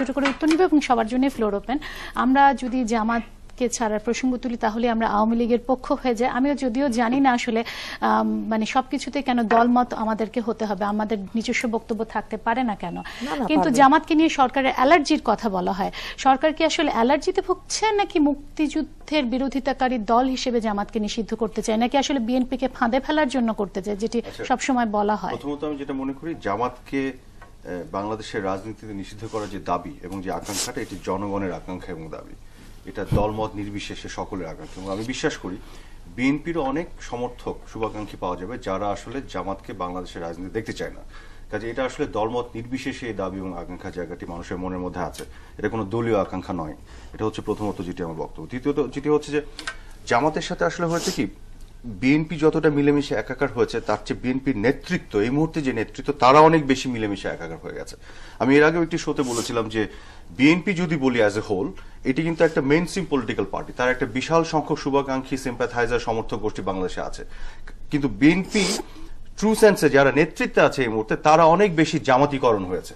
ছোট করে উত্তর নিব এবং সবার জন্য ফ্লোর ওপেন আমরা যদি জামাতকে ছাড়ার প্রসঙ্গ তুলি তাহলে আমরা আওয়ামী লীগের পক্ষ হয়ে যায় আমিও যদিও জানি না আসলে মানে সবকিছুতে কেন দলমত আমাদেরকে হতে হবে আমাদের নিজস্ব বক্তব্য থাকতে পারে না কেন? কিন্তু জামাতকে নিয়ে সরকারের অ্যালার্জির কথা বলা হয়। সরকার কি আসলে অ্যালার্জিতে ভুগছে নাকি মুক্তিযুদ্ধের বিরোধিতাকারী দল হিসেবে জামাতকে নিষিদ্ধ করতে চায় নাকি আসলে বিএনপিকে ফাঁদে ফেলার জন্য করতে চায় যেটি আচ্ছা। সবসময় বলা হয়? প্রথমত আমি যেটা মনে করি জামাতকে বাংলাদেশের রাজনীতিতে নিষিদ্ধ করার যে দাবি এবং যে আকাঙ্ক্ষাটা, এটি জনগণের আকাঙ্ক্ষা এবং দাবি। এটা দলমত নির্বিশেষে সকলের আকাঙ্ক্ষা এবং আমি বিশ্বাস করি, বিএনপির অনেক সমর্থক শুভাকাঙ্ক্ষী পাওয়া যাবে যারা আসলে জামাতকে বাংলাদেশের রাজনীতি দেখতে চায় না। কাজে এটা আসলে দলমত নির্বিশেষে এই দাবি এবং আকাঙ্ক্ষা জায়গাটি মানুষের মনের মধ্যে আছে। এটা কোনো দলীয় আকাঙ্ক্ষা নয়। এটা হচ্ছে প্রথমত যেটি আমার বক্তব্য। দ্বিতীয়ত যেটি হচ্ছে যে, জামাতের সাথে আসলে হয়েছে কি বিএনপি যতটা মিলেমিশে একাকার হয়েছে, তার চেয়ে বিএনপির নেতৃত্ব, এই মুহূর্তে যে নেতৃত্ব, তারা অনেক বেশি মিলেমিশে একাকার হয়ে গেছে। আমি এর আগেও একটি শোতে বলেছিলাম যে, বিএনপি যদি বলি অ্যাজ এ হোল এটি কিন্তু একটা মেইন স্ট্রিম পলিটিক্যাল পার্টি তার একটা বিশাল সংখ্যক শুভাকাঙ্ক্ষী সিম্প্যাথাইজার সমর্থক গোষ্ঠী বাংলাদেশে আছে। কিন্তু বিএনপি ট্রু সেন্সে যারা নেতৃত্বে আছে এই মুহূর্তে, তারা অনেক বেশি জামাতিকরণ হয়েছে।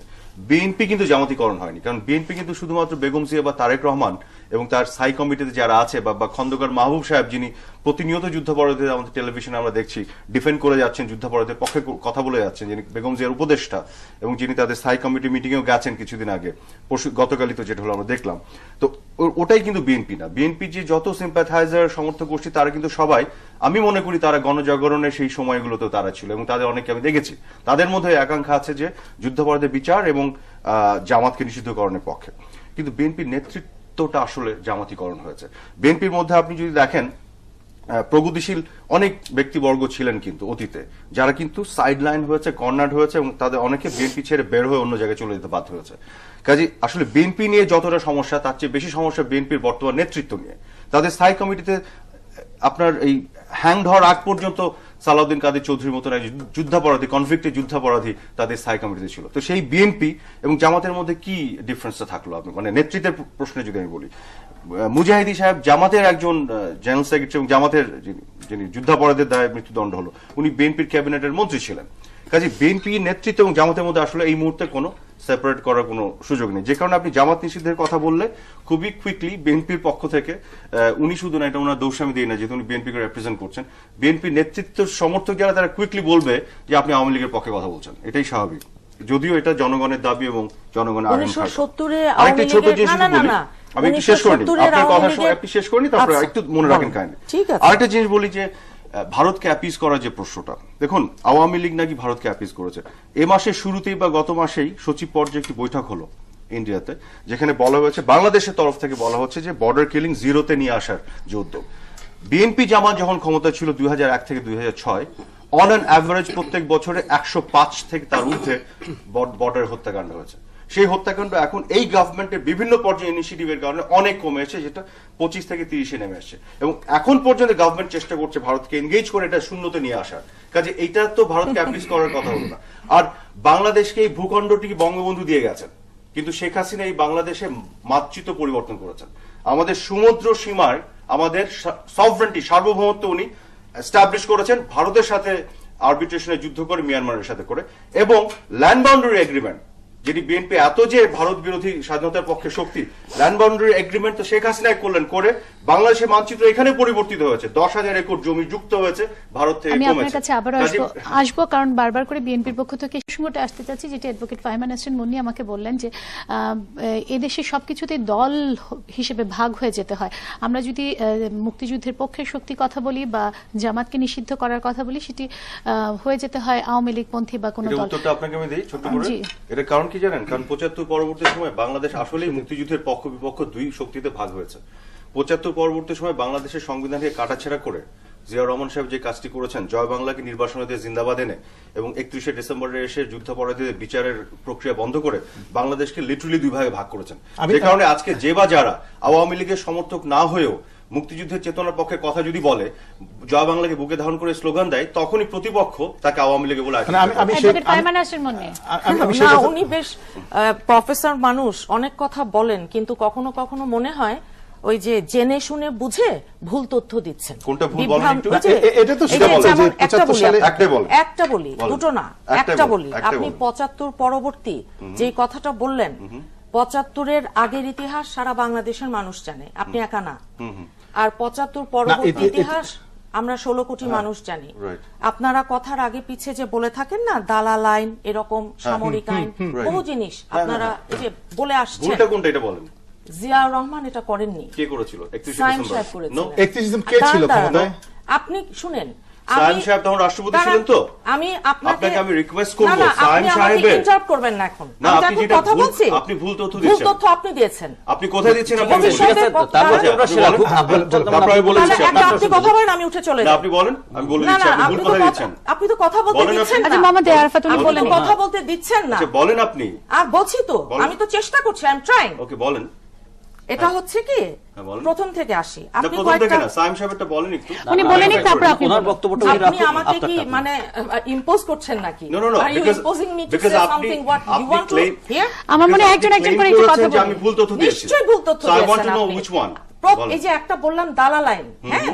বিএনপি কিন্তু জামাতিকরণ হয়নি, কারণ বিএনপি কিন্তু শুধুমাত্র বেগম জিয়া বা তারেক রহমান এবং তার সাই কমিটিতে যারা আছে বা খন্দকার মাহবুব সাহেব যিনি প্রতিনিয়ত যুদ্ধাপরাধীদের আমাদের টেলিভিশনে আমরা দেখছি ডিফেন্ড করে যাচ্ছেন, যুদ্ধাপরাধীদের পক্ষে কথা বলে যাচ্ছেন, যিনি বেগম জিয়ার উপদেষ্টা এবং যিনি তাদের স্থায়ী কমিটি মিটিংয়েও গেছেন কিছুদিন আগে, পরশু, গতকালই তো যেটা হলো আমরা দেখলাম। তো ওটাই কিন্তু বিএনপি না। বিএনপি যে যত সিম্প্যাথাইজার সমর্থক গোষ্ঠী, তারা কিন্তু সবাই, আমি মনে করি তারা গণজাগরণের সেই সময়গুলোতেও তারা ছিল এবং তাদের অনেকে আমি দেখেছি। তাদের মধ্যে আকাঙ্ক্ষা আছে যে, যুদ্ধাপরাধের বিচার এবং জামাতকে নিষিদ্ধকরণের পক্ষে। কিন্তু বিএনপির নেতৃত্বটা আসলে জামাতিকরণ হয়েছে। বিএনপির মধ্যে আপনি যদি দেখেন প্রগতিশীল অনেক ব্যক্তিবর্গ ছিলেন কিন্তু অতীতে, যারা কিন্তু সাইড লাইন হয়েছে কর্নার হয়েছে এবং তাদের অনেকে বিএনপি ছেড়ে বের হয়ে অন্য জায়গায় চলে যেতে বাধ্য হয়েছে। কাজে আসলে বিএনপি নিয়ে যতটা সমস্যা, তার চেয়ে বেশি সমস্যা বিএনপির বর্তমান নেতৃত্ব নিয়ে। তাদের স্থায়ী কমিটিতে আপনার এই হ্যাং হওয়ার আগ পর্যন্ত সালাউদ্দিন কাদের চৌধুরীর মতন একজন যুদ্ধাপরাধী কনফ্লিক্টে যুদ্ধাপরাধী তাদের স্থায়ী কমিটিতে ছিল। তো সেই বিএনপি এবং জামাতের মধ্যে কি ডিফারেন্সটা থাকল আপনি মানে নেতৃত্বের প্রশ্নে যদি আমি বলি। মুজাহিদি সাহেব জামাতের একজন জেনারেল সেক্রেটারি এবং জামাতের যিনি যুদ্ধাপরাধের দায়ে মৃত্যুদণ্ড হলো, উনি বিএনপির ক্যাবিনেটের মন্ত্রী ছিলেন। কাজে বিএনপি নেতৃত্ব এবং জামাতের মধ্যে আসলে এই মুহূর্তে কোনো সেপারেট করার কোনো সুযোগ নেই। যে কারণে আপনি জামাত নিষিদ্ধের কথা বললে খুবই কুইকলি বিএনপির পক্ষ থেকে উনি শুধু না এটা ওনার দোষ আমি দিই না যেহেতু উনি বিএনপিকে রিপ্রেজেন্ট করছেন বিএনপির নেতৃত্ব সমর্থক যারা তারা কুইকলি বলবে যে আপনি আওয়ামী লীগের পক্ষে কথা বলছেন। এটাই স্বাভাবিক। যদিও এটা জনগণের দাবি এবং জনগণের আরেকটা ছোট জিনিস আমি একটু শেষ করে নিই। আপনার কথা একটু শেষ করে নিই তারপরে আচ্ছা, একটু মনে রাখেন। কাহিনী। ঠিক আছে। আরেকটা জিনিস বলি যে ভারতকে অ্যাপিস করার যে প্রশ্নটা। দেখুন, আওয়ামী লীগ নাকি ভারতকে অ্যাপিস করেছে। এ মাসের শুরুতেই বা গত মাসেই সচিব পর্যায়ে একটি বৈঠক হলো ইন্ডিয়াতে, যেখানে বলা হয়েছে, বাংলাদেশের তরফ থেকে বলা হচ্ছে যে বর্ডার কিলিং জিরোতে নিয়ে আসার যে উদ্যোগ। বিএনপি জামাত যখন ক্ষমতা ছিল দুই এক থেকে দুই হাজার ছয় অন অ্যান অ্যাভারেজ প্রত্যেক বছরে একশো পাঁচ থেকে তার ঊর্ধ্বে বর্ডার হত্যাকাণ্ড হয়েছে। সেই হত্যাকাণ্ড এখন এই গভর্নমেন্টের বিভিন্ন পর্যায়ে ইনিশিয়েটিভের কারণে অনেক কমে এসেছে, যেটা পঁচিশ থেকে তিরিশে নেমে আসছে এবং এখন পর্যন্ত গভর্নমেন্ট চেষ্টা করছে ভারতকে এনগেজ করে এটা শূন্যতে নিয়ে আসার। কাজে এইটা তো ভারতকে অ্যাপ্লিস করার কথা হলো না। আর বাংলাদেশকে এই ভূখণ্ডটি বঙ্গবন্ধু দিয়ে গেছেন? কিন্তু শেখ হাসিনা এই বাংলাদেশে মাতৃত্ব পরিবর্তন করেছেন। আমাদের সমুদ্র সীমায় আমাদের সভরেন্টি সার্বভৌমত্ব উনি এস্টাবলিশ করেছেন ভারতের সাথে আরবিট্রেশনে যুদ্ধ করে মিয়ানমারের সাথে করে। এবং ল্যান্ড বাউন্ডারি এগ্রিমেন্ট যেটি বিএনপি এত যে ভারত বিরোধী স্বাধীনতার পক্ষে শক্তি ল্যান্ড বাউন্ডারি এগ্রিমেন্ট তো শেখ হাসিনাই করলেন করে বাংলাদেশের মানচিত্র এখানে পরিবর্তিত হয়েছে। দশ হাজার একর জমি যুক্ত হয়েছে ভারত থেকে আমি আপনার কাছে আবারও কাজে- আসব কারণ বারবার করে বিএনপির পক্ষ থেকে এই আসতে চাচ্ছি যেটি অ্যাডভোকেট ফাইমান হাসান মুন্নি আমাকে বললেন যে আহ, এদেশে সবকিছুতেই দল হিসেবে ভাগ হয়ে যেতে হয়। আমরা যদি আহ, মুক্তিযুদ্ধের পক্ষের শক্তি কথা বলি বা জামাতকে নিষিদ্ধ করার কথা বলি সেটি আহ, হয়ে যেতে হয় আওয়ামী লীগপন্থী বা কোনো দল। উত্তরটা আপনাকে আমি দিই ছোট্ট করে। এটা কারণ কি জানেন? কারণ পঁচাত্তর পরবর্তী সময় বাংলাদেশ আসলেই মুক্তিযুদ্ধের পক্ষ বিপক্ষ দুই শক্তিতে ভাগ হয়েছে। পঁচাত্তর পরবর্তী সময় বাংলাদেশের সংবিধানকে কাটাছেড়া করে জিয়া রহমান সাহেব যে কাজটি করেছেন জয় বাংলাকে নির্বাসনে দিয়ে জিন্দাবাদ এনে এবং একত্রিশে ডিসেম্বরে এসে যুদ্ধাপরাধীদের বিচারের প্রক্রিয়া বন্ধ করে বাংলাদেশকে লিটারালি দুই ভাগে ভাগ করেছেন। যে কারণে আজকে যে বা যারা আওয়ামী লীগের সমর্থক না হয়েও মুক্তিযুদ্ধের চেতনার পক্ষে কথা যদি বলে জয় বাংলাকে বুকে ধারণ করে স্লোগান দেয় তখনই প্রতিপক্ষ তাকে আওয়ামী লীগে বলে মানে সেটা- উনি বেশ প্রফেসর মানুষ অনেক কথা বলেন কিন্তু কখনো কখনো মনে হয় ওই যে জেনে শুনে বুঝে ভুল তথ্য দিচ্ছেন। কোনটা ভুল বলেন বিভ্রান্ত- একটু? ওই যে- এ- এ- এটা তো সেটা বলে যে একটা 75 বলি সালে- আপনাকে। একটাই একটা বলি দুটো না একটা বলি। আপনি বলেন। পঁচাত্তর পরবর্তী যে কথাটা বললেন পঁচাত্তরের আগের ইতিহাস সারা বাংলাদেশের মানুষ জানে আপনি একা না। আর পঁচাত্তর পরবর্তী ইতিহাস আমরা ষোলো কোটি মানুষ জানি। আপনারা কথার আগে পিছে যে বলে থাকেন না দালা লাইন এরকম সামরিক আইন বহু জিনিস হ্যাঁ, আপনারা এই যে বলে আসছেন। কোনটা এটা বলেন? জিয়াউর রহমান এটা করেননি। কে করেছিল? 31 ডিসেম্বর। সাহেব No? করেছিলেন 31 ডিসেম্বর। কে ছিল ক্ষমতায়? আপনি শুনেন সায়েম সাহেব তখন রাষ্ট্রপতি ছিলেন তো? আমি আপনাকে আমি request করব, না, না, সায়েম আপনি আমাকে করবেন না এখন। না, আপনি যেটা কথা বলছি। আপনি ভুল তথ্য ভুল তথ্য আপনি দিয়েছেন। আপনি কোথায় দিচ্ছেন আপনি ঠিক আছে, তারপর তোমরা সেরা খুব আগ্রহ তারপর আমি বলে দিচ্ছি আপনি কথা বলেন আমি উঠে চলে না, যাই। আপনি বলেন আমি বলে দিচ্ছি আপনি ভুল তো কথা দিচ্ছেন? আপনি তো কথা বলতে। দিচ্ছেন আচ্ছা মোহাম্মদ আরাফাত উনি বলেন। কথা বলতে দিচ্ছেন না। আচ্ছা বলেন আপনি। আর বলছি তো আমি তো চেষ্টা করছি আই এম ট্রাইং ওকে বলেন। এটা হচ্ছে কি? হ্যাঁ, প্রথম থেকে আসি। আপনি কয়েকটা না সায়েম সাহেবটা বলেন একটু। উনি বলে নিক, তারপর আপনি ওনার বক্তব্যটা উনি আপনি আমাকে কি মানে ইম্পোজ করছেন নাকি? No, no, are you me to say something what you want to hear আমার মনে একজন একজন করে একটু কথা বলুন আমি ভুল তথ্য দিয়েছি। নিশ্চয়ই ভুল তথ্য দিয়েছেন to know আপনি। which one. প্রথ- এই যে একটা বললাম দালাল আইন হ্যাঁ?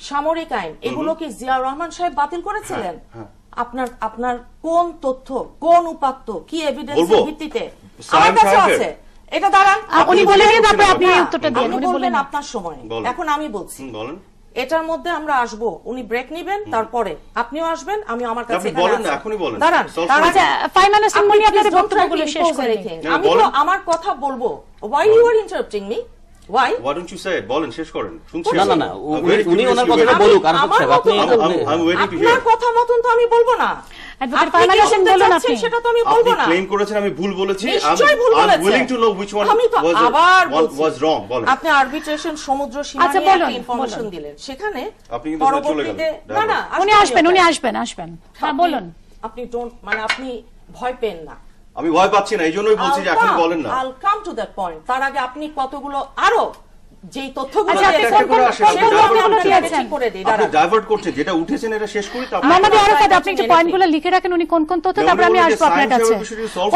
সামরিক আইন এগুলো কি জিয়া রহমান সাহেব বাতিল করেছিলেন? হ্যাঁ, আপনার আপনার কোন তথ্য কোন উপাত্ত কি এভিডেন্স বলব? ভিত্তিতে? আমার কাছে আছে। এটা দাঁড়ান উনি বলে তারপরে আপনি উত্তরটা দিন উনি বলবেন আপনার সময়। এখন আমি বলছি। বলেন। এটার মধ্যে আমরা আসব উনি ব্রেক নিবেন তারপরে আপনিও আসবেন আমি আমার কাছে বলেন না, বলেন। দাঁড়ান আচ্ছা আপনাদের বক্তব্যগুলো শেষ করে। আমি তো আমার কথা বলব। Why you are interrupting me? Why? Why don't you say বলেন শেষ করেন। শুনছি। না, না, আমি। না, উনি- ওনার কথাটা বলুক, আর আমার আপনি মতো- I'm- I'm- I'm waiting to আপনার কথা মতন তো আমি বলব না। হাসান বলুন আপনি। সেটা তো আমি বলব ক্লেম করেছেন আমি ভুল বলেছি। আবার। বলেন। আপনি আরবিট্রেশন সমুদ্র সীমা আচ্ছা, নিয়ে ইনফরমেশন দিলেন। সেখানে আপনি কিন্তু চলে গেলেন। না না উনি আসবেন উনি আসবেন আসবেন। হ্যাঁ আপনি- বলুন। আপনি ডোন্ট মানে আপনি ভয় পেন না। আমি ভয় পাচ্ছি না এই জন্যই বলছি যে এখন বলেন না। I come to that point তার আগে আপনি কতগুলো আরও যেই তথ্যগুলো আচ্ছা, আপনি। ডাইভার্ট যেটা উঠেছেন এটা শেষ করি মোহাম্মদ আরাফাত একটু পয়েন্টগুলো লিখে রাখেন উনি কোন কোন তথ্য তারপরে আমি আসব আপনার কাছে।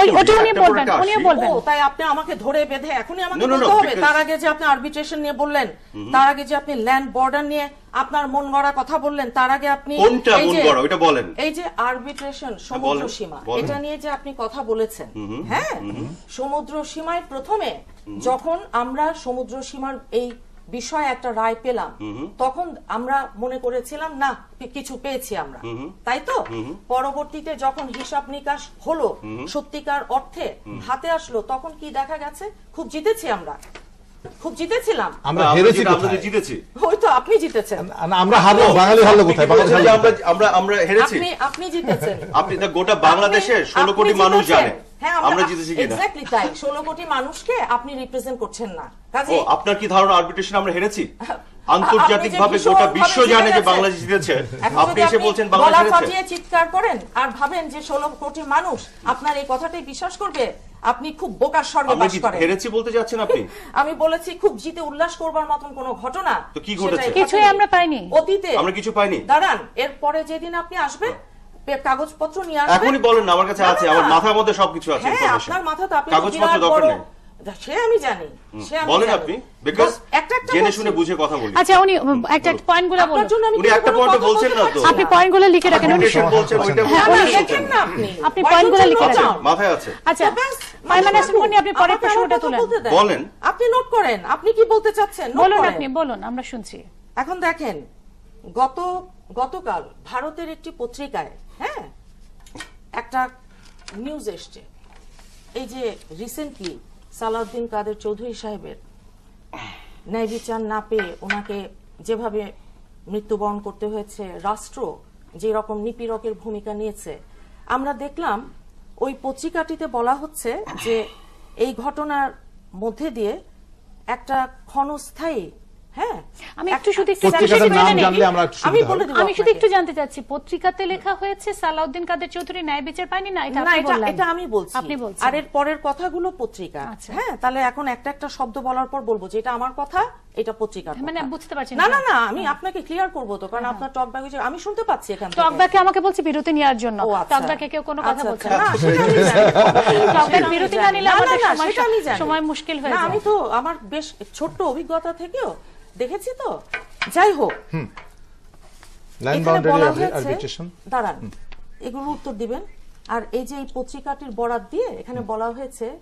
ওই ওটা উনি বলবেন বলবেন। তাই আপনি আমাকে ধরে বেঁধে এখনই আমাকে বলতে হবে। তার আগে যে আপনি আরবিট্রেশন নিয়ে বললেন তার আগে যে আপনি ল্যান্ড বর্ডার নিয়ে আপনার মন গড়া কথা বললেন তার আগে আপনি কোনটা এই মন যে- গড়া? ওইটা বলেন। এই যে আরবিট্রেশন সমুদ্র সীমা এটা নিয়ে যে আপনি কথা বলেছেন হ্যাঁ? সমুদ্র সীমায় প্রথমে যখন আমরা সমুদ্র সীমার এই বিষয়ে একটা রায় পেলাম তখন আমরা মনে করেছিলাম না কিছু পেয়েছি আমরা। তাই তো? পরবর্তীতে যখন হিসাব নিকাশ হলো সত্যিকার অর্থে হাতে আসলো তখন কি দেখা গেছে? খুব জিতেছি আমরা। খুব জিতেছিলাম। আমরা হেরেছি আমরা জিতেছি। ওই তো আপনি জিতেছেন। আমরা হারলো বাঙালি হারলো আপনি কোথায় বাঙালি আমরা আমরা আমরা হেরেছি। আপনি আপনি জিতেছেন। আপনি তা গোটা বাংলাদেশের আপনি- ষোলো কোটি মানুষ জানে। হ্যাঁ আমরা জিতেছি কিনা? এক্স্যাক্টলি তাই। ষোলো কোটি মানুষকে আপনি রিপ্রেজেন্ট করছেন না। ও আপনার কি ধারণা আর্বিট্রেশন আমরা হেরেছি? আন্তর্জাতিক ভাবে গোটা বিশ্ব জানে যে বাংলাদেশ জিতেছে। আপনি এসে বলছেন বাংলাদেশ গলা হেরেছে। ফাটিয়ে চিৎকার করেন আর ভাবেন যে ষোলো কোটি মানুষ আপনার এই কথাটাই বিশ্বাস করবে আপনি খুব বোকার স্বর্গে বাস করেন। হেরেছি বলতে যাচ্ছেন আপনি? আমি বলেছি খুব জিতে উল্লাস করবার মতন কোনো ঘটনা। তো কি ঘটেছে? কিছুই আমরা পাইনি। অতীতে আমরা কিছু পাইনি। দাঁড়ান এরপরে যেদিন আপনি আসবেন পে- কাগজপত্র নিয়ে আসবেন। এখনই বলেন না আমার কাছে আছে আমার মাথার মধ্যে সবকিছু আছে হ্যাঁ আপনার মাথা তো আপনি কাগজপত্র দরকার নেই। সে আমি জানি সে আমি বলেন আপনি বিকজ একটা একটা জেনে শুনে বুঝে কথা বলি। আচ্ছা উনি একটা একটা পয়েন্টগুলো আপনার জন্য আমি উনি একটা কোনো বলছেন না তো। আপনি পয়েন্টগুলো লিখে রাখেন উনি বলছেন ওইটা হ্যাঁ, না, উনি- লেখেন না আপনি। আপনি পয়েন্টগুলো লিখে রাখেন। মাথায় আছে। আচ্ছা হাসান মনি আপনি পরের প্রশ্নটা তুলেন। বলেন। আপনি নোট করেন আপনি কি বলতে চাচ্ছেন? বলুন আপনি বলুন আমরা শুনছি। এখন দেখেন গত গতকাল ভারতের একটি পত্রিকায় হ্যাঁ একটা নিউজ এসছে। এই যে রিসেন্টলি সালাউদ্দিন কাদের চৌধুরী সাহেবের ন্যায় বিচার না পেয়ে ওনাকে যেভাবে মৃত্যুবরণ করতে হয়েছে, রাষ্ট্র যে রকম নিপীড়কের ভূমিকা নিয়েছে, আমরা দেখলাম ওই পত্রিকাটিতে বলা হচ্ছে যে এই ঘটনার মধ্যে দিয়ে একটা ক্ষণস্থায়ী হ্যাঁ। আমি একটু শুধু একটু আমি বলে। আমি শুধু একটু জানতে চাচ্ছি পত্রিকাতে লেখা হয়েছে সালাউদ্দিন কাদের চৌধুরী ন্যায় বিচার পায়নি? না এটা আপনি বললেন। এটা আমি বলছি। আপনি বলছেন। আর এর পরের কথাগুলো পত্রিকা। আচ্ছা। হ্যাঁ তাহলে এখন একটা একটা শব্দ বলার পর বলব যে এটা আমার কথা এটা পত্রিকার মানে বুঝতে পারছেন না না না আমি আপনাকে ক্লিয়ার করব তো কারণ আপনার টক ব্যাগ আমি শুনতে পাচ্ছি এখান থেকে। টকব্যাকে আমাকে বলছে বিরতি নেওয়ার জন্য। আচ্ছা। টকব্যাকে কেউ কোনো কথা আচ্ছা, বলছে আচ্ছা। না। সেটা আমি বিরতি না নিলে আমাদের সময়- সেটা আমি জানি। সময় মুশকিল হয়ে যায়। আমি তো আমার বেশ ছোট্ট অভিজ্ঞতা থেকেও দেখেছি তো। যাই হোক। লাইন বাউন্ডারি হয়েছে আরবিট্রেশন দাঁড়ান। এগুলো উত্তর দিবেন। আর এই যে এই পত্রিকাটির বরাত দিয়ে এখানে বলা হয়েছে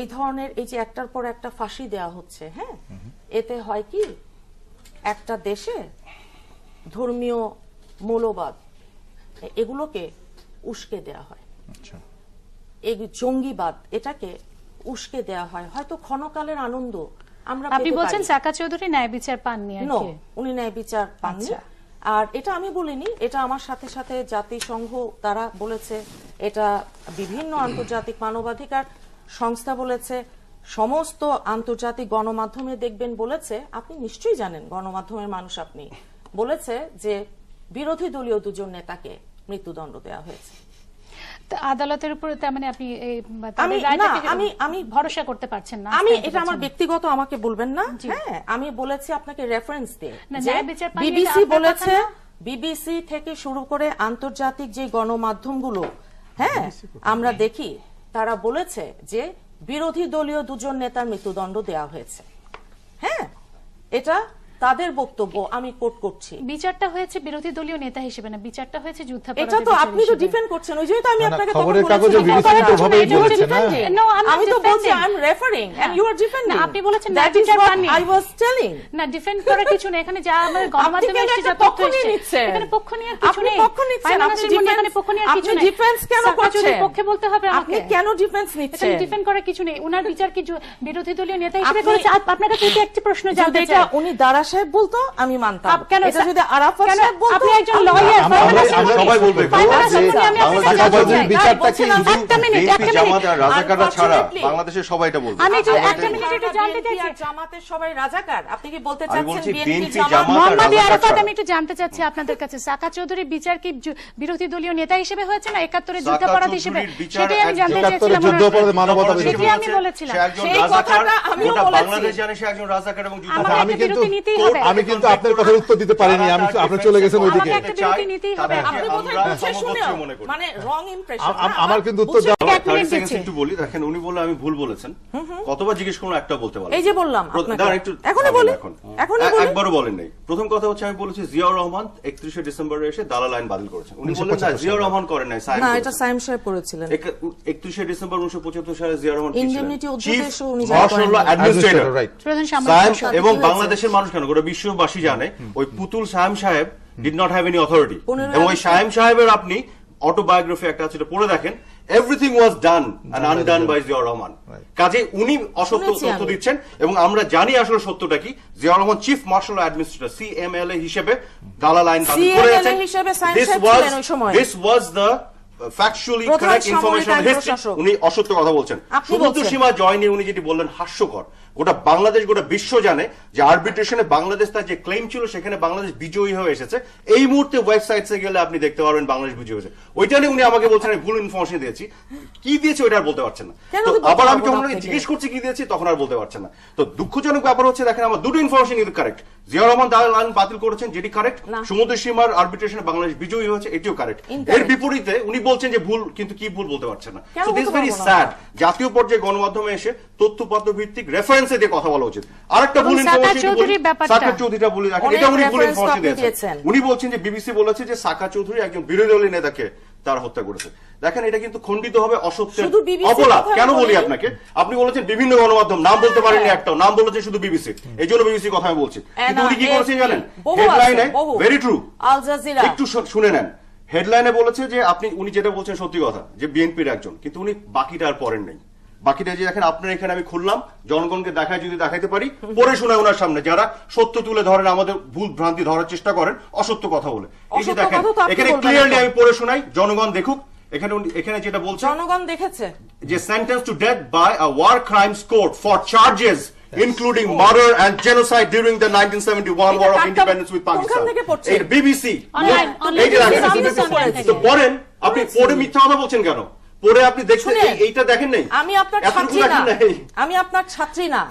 এই ধরনের এই যে একটার পর একটা ফাঁসি দেওয়া হচ্ছে হ্যাঁ? এতে হয় কি? একটা দেশে ধর্মীয় মৌলবাদ এগুলোকে উস্কে দেয়া হয়। আচ্ছা। এই জঙ্গিবাদ এটাকে উস্কে দেয়া হয়। হয়তো ক্ষণকালের আনন্দ আমরা আপনি বলছেন সাকা চৌধুরী ন্যায় বিচার পাননি আর কি। উনি ন্যায় বিচার পাননি। আচ্ছা। আর এটা আমি বলিনি এটা আমার সাথে সাথে জাতিসংঘ তারা বলেছে এটা বিভিন্ন আন্তর্জাতিক মানবাধিকার সংস্থা বলেছে সমস্ত আন্তর্জাতিক গণমাধ্যমে দেখবেন বলেছে আপনি নিশ্চয়ই জানেন গণমাধ্যমের মানুষ আপনি বলেছে যে বিরোধী দলীয় দুজন নেতাকে মৃত্যুদণ্ড দেওয়া হয়েছে। আদালতের উপরে মানে আপনি আমি- আমি- আমি- ভরসা করতে পারছেন না আমি এটা আমার ব্যক্তিগত আমাকে বলবেন না হ্যাঁ আমি বলেছি আপনাকে রেফারেন্স দিয়ে বিবিসি বলেছে বিবিসি থেকে শুরু করে আন্তর্জাতিক যে গণমাধ্যমগুলো হ্যাঁ আমরা দেখি তারা বলেছে যে বিরোধী দলীয় দুজন নেতার মৃত্যুদণ্ড দেওয়া হয়েছে। হ্যাঁ এটা তাদের বক্তব্য আমি কোট করছি। বিচারটা হয়েছে বিরোধী দলীয় নেতা হিসেবে না বিচারটা হয়েছে এটা তো আপনি তো ডিফেন্ড করছেন ওই জন্যই তো আমি না, না, আপনাকে খবরের তখন কাগজে বলেছিলাম, BBC তো এটা বলেছে, না? not আমি তো বলছি I am referring and you are defending না, আপনি বলেছেন ইজ বিচার পাননি। আই ওয়াজ টেলিং না ডিফেন্ড করার কিছু নেই। এখানে যা আমাদের গণমাধ্যমে কেন এসেছে যা তথ্য পক্ষ নিয়ে এসেছে এখানে পক্ষ নিয়ে কিছু নেই। আপনি পক্ষ নিচ্ছেন, আপনি এখানে পক্ষ নিয়ে কিছু নেই। defense কেন করছেন? পক্ষে বলতে হবে আপনি কেন ডিফেন্স এখানে নিচ্ছেন ডিফেন্ড করার কিছু নেই। উনার বিচার কি বিরোধী দলীয় নেতা হিসেবে করেছে? আপ- আপনার কাছে একটি প্রশ্ন জানতে এটা চাই। উনি দারা সাহেব বলতো আমি মানতাম কেন এটা যদি আরাফাত সাহেব বলতো আপনি একজন লয়ার আমরা- সবাই বলবে আমি। বিচারটা কি একটা মিনিট একটা মিনিট রাজাকাররা ছাড়া বাংলাদেশের সবাই এটা বলবে আমি একটু- একটা মিনিট একটু জানতে চাইছি। জামাতের সবাই রাজাকার আপনি কি বলতে চাচ্ছেন বিএনপি জামাত মোহাম্মদ আরাফাত আমি একটু জানতে চাচ্ছি আপনাদের কাছে সাকা চৌধুরী বিচার কি বিরোধী দলীয় নেতা হিসেবে হয়েছে না একাত্তরের সাকা যুদ্ধাপরাধ হিসেবে সেটাই আমি জানতে চাইছিলাম যুদ্ধাপরাধে মানবতা আমি বলেছিলাম। সেই রাজাকার, কথাটা আমিও গোটা বলেছি। বাংলাদেশ জানে সে একজন রাজাকার এবং যুদ্ধাপরাধী। আমি কিন্তু। আমি কিন্তু আপনার কথার উত্তর দিতে পারিনি আমি আপনি চলে গেছেন ওইদিকে। আমরা শুনেও সমকক্ষ মনে আমার কিন্তু উত্তর দেওয়া- এক মিনিট 30 seconds দিচ্ছি। একটু বলি দেখেন উনি বললে আমি ভুল বলেছেন। কতবার জিজ্ঞেস করলাম একটা বলতে পারলাম এই যে বললাম এখনই বলি? এখনই বলি? একবারও বলেন নাই। প্রথম কথা হচ্ছে আমি বলেছি জিয়াউর রহমান একত্রিশে ডিসেম্বরে এসে দালাল আইন বাতিল করেছেন। উনি বললেন না জিয়াউর রহমান করেন নাই না এটা সাইম সাহেব করেছিলেন। একত্রিশে ডিসেম্বর উনিশশো পঁচাত্তর সালে জিয়াউর রহমান Indemnity অধ্যাদেশও উনি জারি করেন। এবং বাংলাদেশের মানুষ কেন গোটা বিশ্ববাসী জানে ওই পুতুল সায়েম সাহেব did not have any authority এবং ওই সায়েম সাহেবের আপনি অটোবায়োগ্রাফি একটা আছে এটা পড়ে দেখেন। Everything was done and undone by Ziaur Rahman কাজে উনি অসত্য তথ্য দিচ্ছেন এবং আমরা জানি আসলে সত্যটা কি। Ziaur Rahman chief martial administrator CMLA হিসেবে দালাল আইন বাতিল করে আছেন this was this was the factually correct information history উনি অসত্য কথা বলছেন। সমুদ্র সীমা জয় নিয়ে উনি যেটি বললেন হাস্যকর। গোটা বাংলাদেশ গোটা বিশ্ব জানে যে আরবিট্রেশনে বাংলাদেশ তার যে ক্লেম ছিল সেখানে বাংলাদেশ বিজয়ী হয়ে এসেছে। এই মুহূর্তে ওয়েবসাইটসে গেলে আপনি দেখতে পারবেন বাংলাদেশ বিজয়ী হয়েছে। ওইটা নিয়ে উনি আমাকে বলছেন আমি ভুল ইনফরমেশন দিয়েছি। কি দিয়েছে ওইটা আর বলতে পারছেন না। তো আবার আমি যখন জিজ্ঞেস করছি কি দিয়েছি তখন আর বলতে পারছেন না। তো দুঃখজনক ব্যাপার হচ্ছে দেখেন আমার দুটো ইনফরমেশন কিন্তু কারেক্ট জিয়া রহমান দালাল আইন বাতিল করেছেন যেটি কারেক্ট সমুদ্র সীমার আরবিট্রেশনে বাংলাদেশ বিজয়ী হয়েছে এটিও কারেক্ট এর বিপরীতে উনি বলছেন যে ভুল কিন্তু কি ভুল বলতে পারছেন না। very পারব না? sad জাতীয় পর্যায়ে গণমাধ্যমে এসে তথ্যপত্র ভিত্তিক রেফারেন্সে দিয়ে কথা বলা উচিত। আরেকটা ভুল সাকা রাখেন এটা উনি ভুল ইনফরমেশন দিয়েছেন। উনি বলছেন যে বিবিসি বলেছে যে সাকা চৌধুরী একজন বিরোধী দলীয় নেতাকে তার হত্যা করেছে। দেখেন এটা কিন্তু খণ্ডিত হবে অসত্যের শুধু অপরাধ কেন বলি আপনাকে? আপনি বলেছেন বিভিন্ন গণমাধ্যম নাম বলতে পারেননি একটাও নাম বলেছেন শুধু বিবিসি এই জন্য বিবিসি কথা আমি বলছি। কিন্তু উনি কি করেছেন জানেন? হেডলাইনে ভেরি ট্রু একটু শুনে নেন। হেডলাইনে বলেছে যে আপনি উনি যেটা বলছেন সত্যি কথা যে বিএনপির একজন। কিন্তু উনি বাকিটা আর পড়েন নাই। বাকিটা যে দেখেন আপনার এখানে আমি খুললাম জনগণকে দেখায় যদি দেখাইতে পারি পড়ে শোনায় ওনার সামনে। যারা সত্য তুলে ধরেন আমাদের ভুল ভ্রান্তি ধরার চেষ্টা করেন অসত্য কথা বলে। এই যে দেখেন এখানে ক্লিয়ারলি আমি পড়ে শোনাই জনগণ দেখুক। এখানে এখানে যেটা বলছে জনগণ দেখেছে। যে sentence to death by a war crimes court for charges including murder and genocide during the 1971 এটা war of কারটা- independence with Pakistan এই বিবিসি এই যে দেখেন। তো পড়েন আপনি। পড়ে মিথ্যা কথা বলছেন কেন? পড়ে আপনি দেখছেন এইটা দেখেন নাই? আমি আপনার ছাত্রী না। আমি আপনার ছাত্রী না।